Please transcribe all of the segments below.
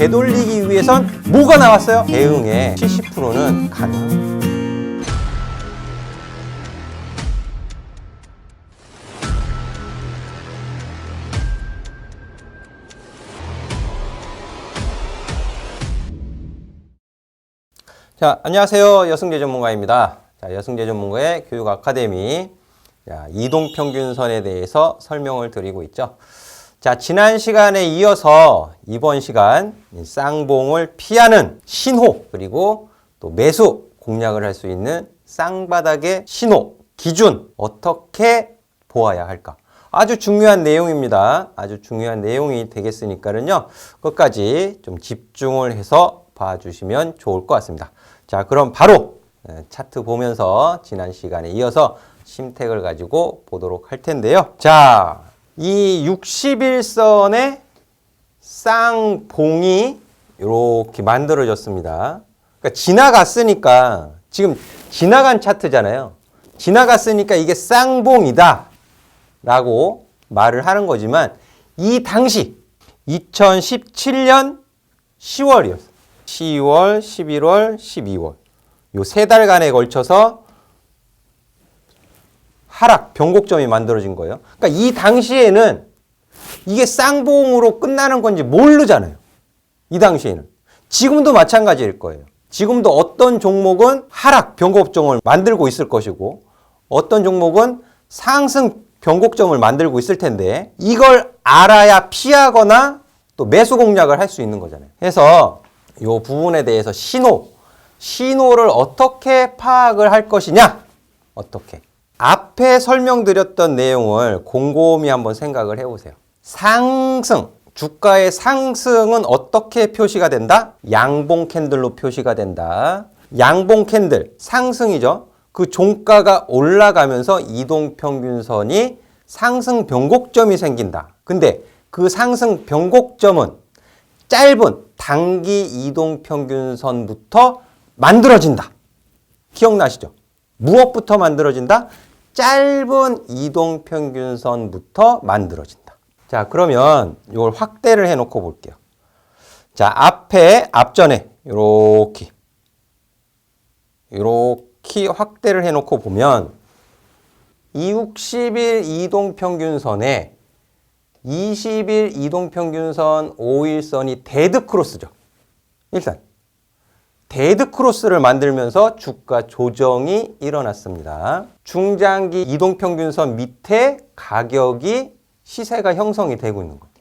되돌리기 위해선 뭐가 나왔어요? 대응의 70%는 가능합니다. 자, 안녕하세요. 여승재 전문가입니다. 자, 여승재 전문가의 교육 아카데미. 자, 이동 평균선에 대해서 설명을 드리고 있죠. 자, 지난 시간에 이어서 이번 시간 이 쌍봉을 피하는 신호 그리고 또 매수 공략을 할 수 있는 쌍바닥의 신호 기준 어떻게 보아야 할까? 아주 중요한 내용입니다. 아주 중요한 내용이 되겠으니까는요. 끝까지 좀 집중을 해서 봐주시면 좋을 것 같습니다. 자, 그럼 바로 에, 차트 보면서 지난 시간에 이어서 심택을 가지고 보도록 할 텐데요. 자, 이 61선의 쌍봉이 이렇게 만들어졌습니다. 그러니까 지나갔으니까 지금 지나간 차트잖아요. 지나갔으니까 이게 쌍봉이다. 라고 말을 하는 거지만 이 당시 2017년 10월이었어요. 10월, 11월, 12월. 요 세 달간에 걸쳐서 하락, 변곡점이 만들어진 거예요. 그러니까 이 당시에는 이게 쌍봉으로 끝나는 건지 모르잖아요. 이 당시에는. 지금도 마찬가지일 거예요. 지금도 어떤 종목은 하락, 변곡점을 만들고 있을 것이고 어떤 종목은 상승, 변곡점을 만들고 있을 텐데 이걸 알아야 피하거나 또 매수 공략을 할 수 있는 거잖아요. 그래서 이 부분에 대해서 신호, 신호를 어떻게 파악을 할 것이냐? 어떻게? 앞에 설명드렸던 내용을 곰곰이 한번 생각을 해보세요. 상승, 주가의 상승은 어떻게 표시가 된다? 양봉 캔들로 표시가 된다. 양봉 캔들, 상승이죠. 그 종가가 올라가면서 이동평균선이 상승 변곡점이 생긴다. 근데 그 상승 변곡점은 짧은 단기 이동평균선부터 만들어진다. 기억나시죠? 무엇부터 만들어진다? 짧은 이동 평균선부터 만들어진다. 자, 그러면 이걸 확대를 해 놓고 볼게요. 자, 앞에, 앞전에, 요렇게, 요렇게 확대를 해 놓고 보면, 이 60일 이동 평균선에 20일 이동 평균선 5일선이 데드 크로스죠. 일단 데드 크로스를 만들면서 주가 조정이 일어났습니다. 중장기 이동평균선 밑에 가격이 시세가 형성이 되고 있는 거예요.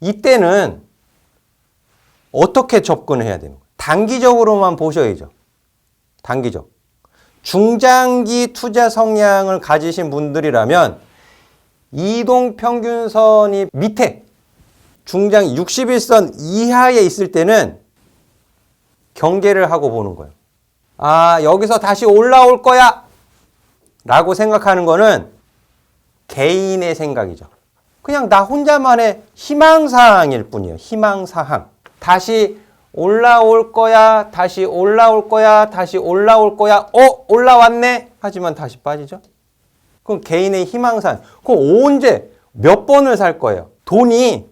이때는 어떻게 접근을 해야 되는 거예요? 단기적으로만 보셔야죠. 단기적. 중장기 투자 성향을 가지신 분들이라면 이동 평균선이 밑에 중장 61선 이하에 있을 때는 경계를 하고 보는 거예요. 아, 여기서 다시 올라올 거야! 라고 생각하는 거는 개인의 생각이죠. 그냥 나 혼자만의 희망사항일 뿐이에요. 희망사항. 다시 올라올 거야, 다시 올라올 거야, 다시 올라올 거야, 어, 올라왔네! 하지만 다시 빠지죠? 그럼 개인의 희망사항. 그럼 언제, 몇 번을 살 거예요? 돈이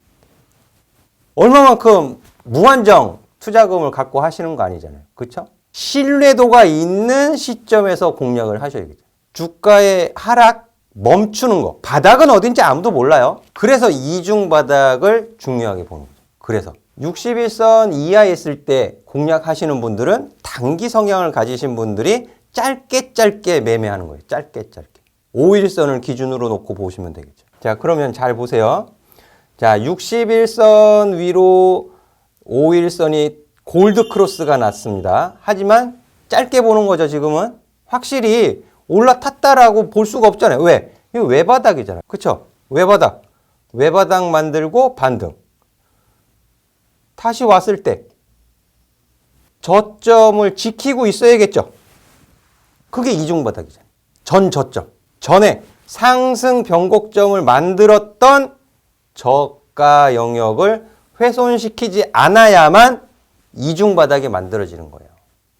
얼마만큼 무한정 투자금을 갖고 하시는 거 아니잖아요. 그렇죠? 신뢰도가 있는 시점에서 공략을 하셔야겠죠. 주가의 하락 멈추는 거. 바닥은 어딘지 아무도 몰라요. 그래서 이중 바닥을 중요하게 보는 거죠. 그래서 61선 이하에 있을 때 공략하시는 분들은 단기 성향을 가지신 분들이 짧게 짧게 매매하는 거예요. 짧게 짧게. 5일선을 기준으로 놓고 보시면 되겠죠. 자, 그러면 잘 보세요. 자, 61선 위로 5일선이 골드 크로스가 났습니다. 하지만 짧게 보는 거죠, 지금은. 확실히 올라탔다라고 볼 수가 없잖아요. 왜? 이거 외바닥이잖아요. 그쵸? 외바닥. 외바닥 만들고 반등. 다시 왔을 때 저점을 지키고 있어야겠죠. 그게 이중바닥이잖아요. 전 저점. 전에 상승 변곡점을 만들었던 저가 영역을 훼손시키지 않아야만 이중바닥이 만들어지는 거예요.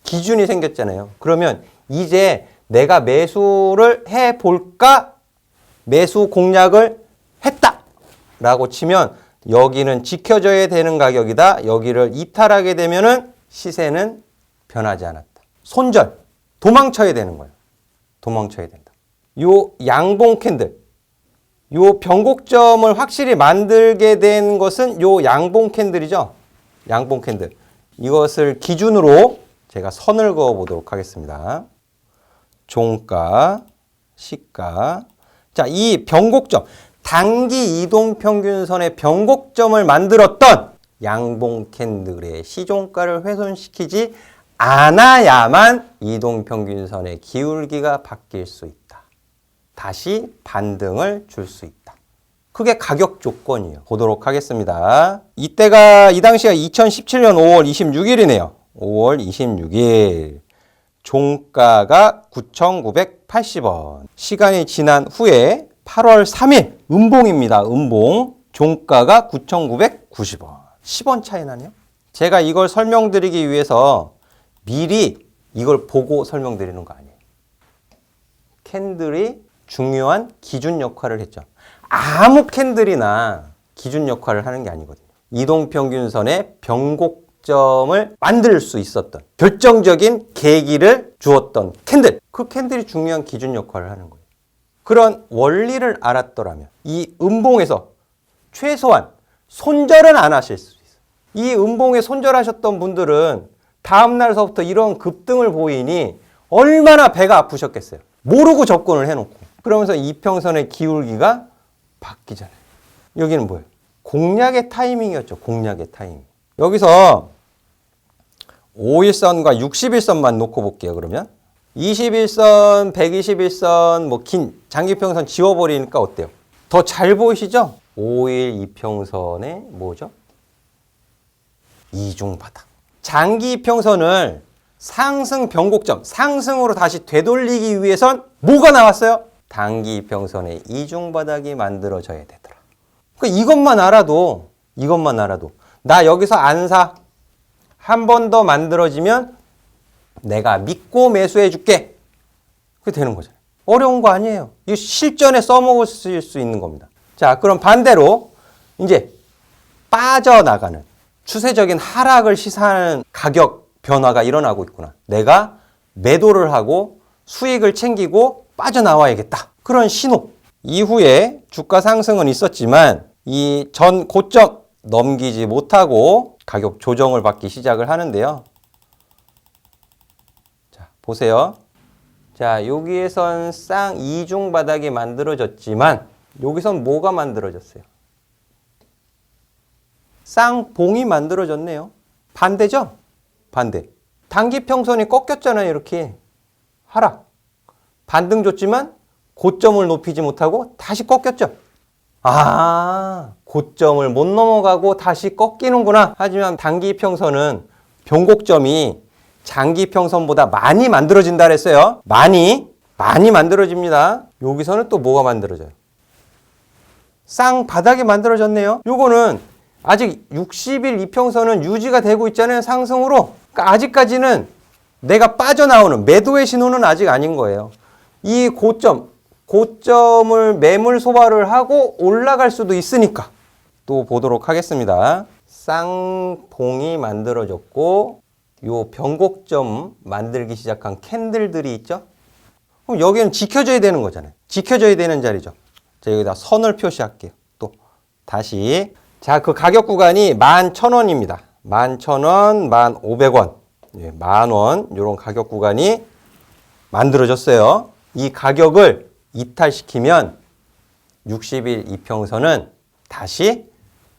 기준이 생겼잖아요. 그러면 이제 내가 매수를 해 볼까? 매수 공략을 했다! 라고 치면 여기는 지켜져야 되는 가격이다. 여기를 이탈하게 되면은 시세는 변하지 않았다. 손절, 도망쳐야 되는 거예요. 도망쳐야 된다. 요 양봉 캔들, 요 변곡점을 확실히 만들게 된 것은 요 양봉 캔들이죠. 양봉 캔들. 이것을 기준으로 제가 선을 그어 보도록 하겠습니다. 종가, 시가. 자, 이 변곡점, 단기 이동 평균선의 변곡점을 만들었던 양봉 캔들의 시종가를 훼손시키지 않아야만 이동 평균선의 기울기가 바뀔 수 있다. 다시 반등을 줄 수 있다. 그게 가격 조건이에요. 보도록 하겠습니다. 이때가 이 당시가 2017년 5월 26일이네요. 5월 26일. 종가가 9,980원. 시간이 지난 후에 8월 3일 음봉입니다. 음봉. 종가가 9,990원. 10원 차이 나네요. 제가 이걸 설명드리기 위해서 미리 이걸 보고 설명드리는 거 아니에요. 캔들이 중요한 기준 역할을 했죠. 아무 캔들이나 기준 역할을 하는 게 아니거든요. 이동평균선의 변곡점을 만들 수 있었던 결정적인 계기를 주었던 캔들. 그 캔들이 중요한 기준 역할을 하는 거예요. 그런 원리를 알았더라면 이 음봉에서 최소한 손절은 안 하실 수 있어요. 이 음봉에 손절하셨던 분들은 다음 날서부터 이런 급등을 보이니 얼마나 배가 아프셨겠어요. 모르고 접근을 해놓고. 그러면서 이평선의 기울기가 바뀌잖아요. 여기는 뭐예요? 공략의 타이밍이었죠. 공략의 타이밍. 여기서 5일선과 60일선만 놓고 볼게요. 그러면 21선, 121선, 뭐 긴 장기평선 지워버리니까 어때요? 더 잘 보이시죠? 5일 이평선의 뭐죠? 이중바닥. 장기 이평선을 상승 변곡점, 상승으로 다시 되돌리기 위해선 뭐가 나왔어요? 단기 이평선의 이중 바닥이 만들어져야 되더라. 그러니까 이것만 알아도, 이것만 알아도, 나 여기서 안 사. 한 번 더 만들어지면 내가 믿고 매수해 줄게. 그게 되는 거잖아요. 어려운 거 아니에요. 이 실전에 써먹을 수 있는 겁니다. 자, 그럼 반대로 이제 빠져나가는 추세적인 하락을 시사하는 가격 변화가 일어나고 있구나. 내가 매도를 하고 수익을 챙기고 빠져나와야겠다. 그런 신호. 이후에 주가 상승은 있었지만 이 전 고점 넘기지 못하고 가격 조정을 받기 시작을 하는데요. 자, 보세요. 자, 여기에선 쌍 이중 바닥이 만들어졌지만 여기선 뭐가 만들어졌어요? 쌍봉이 만들어졌네요. 반대죠? 반대. 단기 평선이 꺾였잖아요, 이렇게. 하락. 반등 줬지만 고점을 높이지 못하고 다시 꺾였죠. 아, 고점을 못 넘어가고 다시 꺾이는구나. 하지만 단기 평선은 변곡점이 장기 평선보다 많이 만들어진다 그랬어요. 많이, 많이 만들어집니다. 여기서는 또 뭐가 만들어져요? 쌍바닥이 만들어졌네요. 요거는 아직 60일 이평선은 유지가 되고 있잖아요. 상승으로. 그러니까 아직까지는 내가 빠져나오는 매도의 신호는 아직 아닌 거예요. 이 고점, 고점을 매물 소화를 하고 올라갈 수도 있으니까 또 보도록 하겠습니다. 쌍봉이 만들어졌고 요 변곡점 만들기 시작한 캔들들이 있죠. 그럼 여기는 지켜져야 되는 거잖아요. 지켜져야 되는 자리죠. 자, 여기다 선을 표시할게요. 또 다시 자, 그 가격 구간이 11,000원입니다. 11,000원, 1,500원. 예, 만원 이런 가격 구간이 만들어졌어요. 이 가격을 이탈시키면 60일 이평선은 다시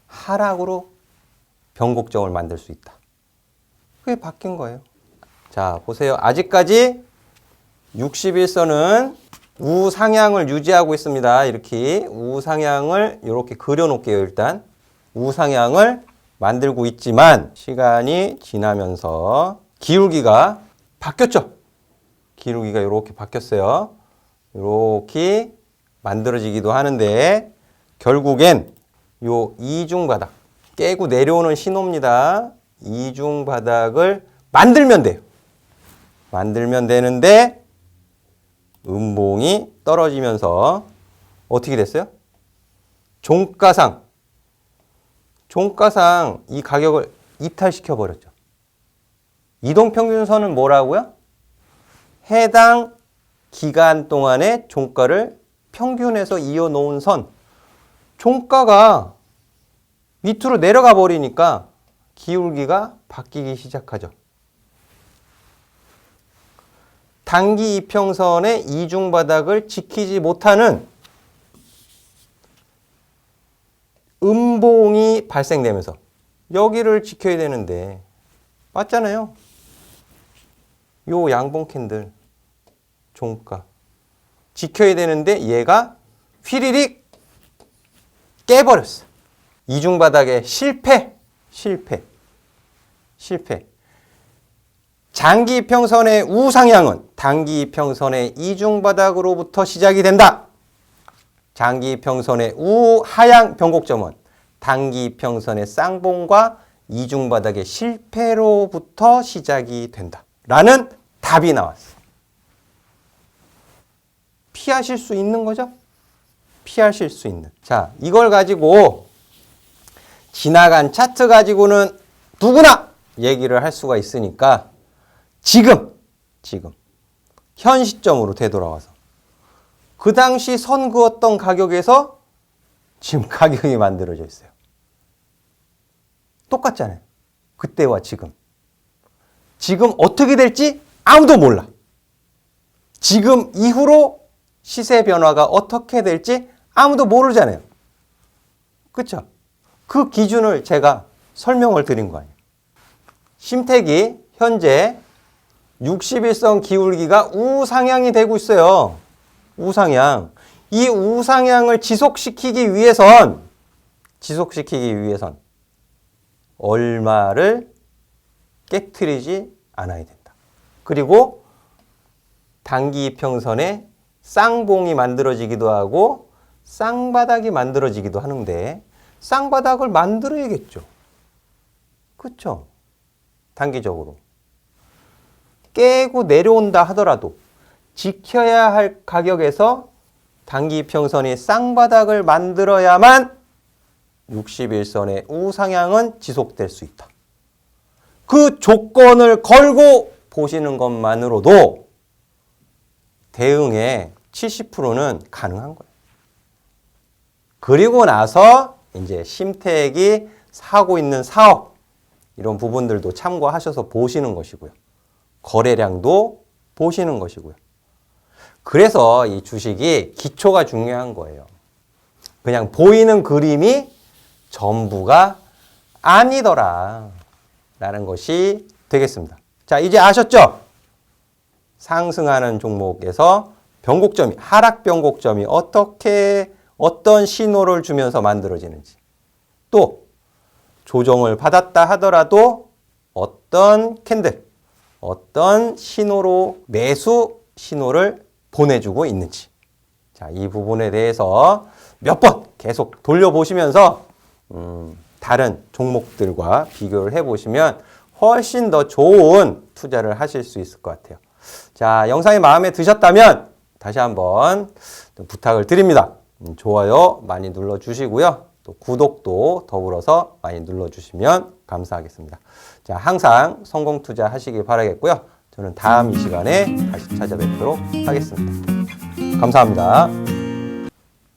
하락으로 변곡점을 만들 수 있다. 그게 바뀐 거예요. 자, 보세요. 아직까지 61선은 우상향을 유지하고 있습니다. 이렇게 우상향을 이렇게 그려놓을게요. 일단 우상향을 만들고 있지만 시간이 지나면서 기울기가 바뀌었죠. 기울기가 이렇게 바뀌었어요. 이렇게 만들어지기도 하는데 결국엔 요 이중 바닥 깨고 내려오는 신호입니다. 이중 바닥을 만들면 돼요. 만들면 되는데 음봉이 떨어지면서 어떻게 됐어요? 종가상 종가상 이 가격을 이탈시켜 버렸죠. 이동평균선은 뭐라고요? 해당 기간 동안의 종가를 평균해서 이어 놓은 선. 종가가 밑으로 내려가 버리니까 기울기가 바뀌기 시작하죠. 단기 이평선의 이중 바닥을 지키지 못하는 음봉이 발생되면서 여기를 지켜야 되는데 맞잖아요. 요 양봉 캔들 종가 지켜야 되는데 얘가 휘리릭 깨버렸어. 이중 바닥에 실패, 실패, 실패. 장기 이평선의 우상향은 단기 이평선의 이중 바닥으로부터 시작이 된다. 장기 이평선의 우하향 변곡점은 단기 이평선의 쌍봉과 이중 바닥의 실패로부터 시작이 된다. 라는 답이 나왔어. 피하실 수 있는 거죠? 피하실 수 있는. 자, 이걸 가지고 지나간 차트 가지고는 누구나 얘기를 할 수가 있으니까 지금, 지금, 현 시점으로 되돌아와서 그 당시 선 그었던 가격에서 지금 가격이 만들어져 있어요. 똑같잖아요. 그때와 지금. 지금 어떻게 될지 아무도 몰라. 지금 이후로 시세 변화가 어떻게 될지 아무도 모르잖아요. 그쵸? 그 기준을 제가 설명을 드린 거 아니에요. 심택이 현재 61선 기울기가 우상향이 되고 있어요. 우상향. 이 우상향을 지속시키기 위해선, 지속시키기 위해선 얼마를 깨트리지 않아야 된다. 그리고 단기 이평선에 쌍봉이 만들어지기도 하고 쌍바닥이 만들어지기도 하는데 쌍바닥을 만들어야겠죠. 그렇죠? 단기적으로. 깨고 내려온다 하더라도 지켜야 할 가격에서 단기 평선이 쌍바닥을 만들어야만 61선의 우상향은 지속될 수 있다. 그 조건을 걸고 보시는 것만으로도 대응의 70%는 가능한 거예요. 그리고 나서 이제 심택이 사고 있는 사업 이런 부분들도 참고하셔서 보시는 것이고요. 거래량도 보시는 것이고요. 그래서 이 주식이 기초가 중요한 거예요. 그냥 보이는 그림이 전부가 아니더라. 라는 것이 되겠습니다. 자, 이제 아셨죠? 상승하는 종목에서 변곡점이, 하락 변곡점이 어떻게, 어떤 신호를 주면서 만들어지는지. 또, 조정을 받았다 하더라도 어떤 캔들, 어떤 신호로 매수 신호를 보내주고 있는지. 자, 이 부분에 대해서 몇 번 계속 돌려보시면서, 음, 다른 종목들과 비교를 해보시면 훨씬 더 좋은 투자를 하실 수 있을 것 같아요. 자, 영상이 마음에 드셨다면 다시 한번 좀 부탁을 드립니다. 음, 좋아요 많이 눌러주시고요. 또 구독도 더불어서 많이 눌러주시면 감사하겠습니다. 자, 항상 성공 투자 하시길 바라겠고요. 저는 다음 이 시간에 다시 찾아뵙도록 하겠습니다. 감사합니다.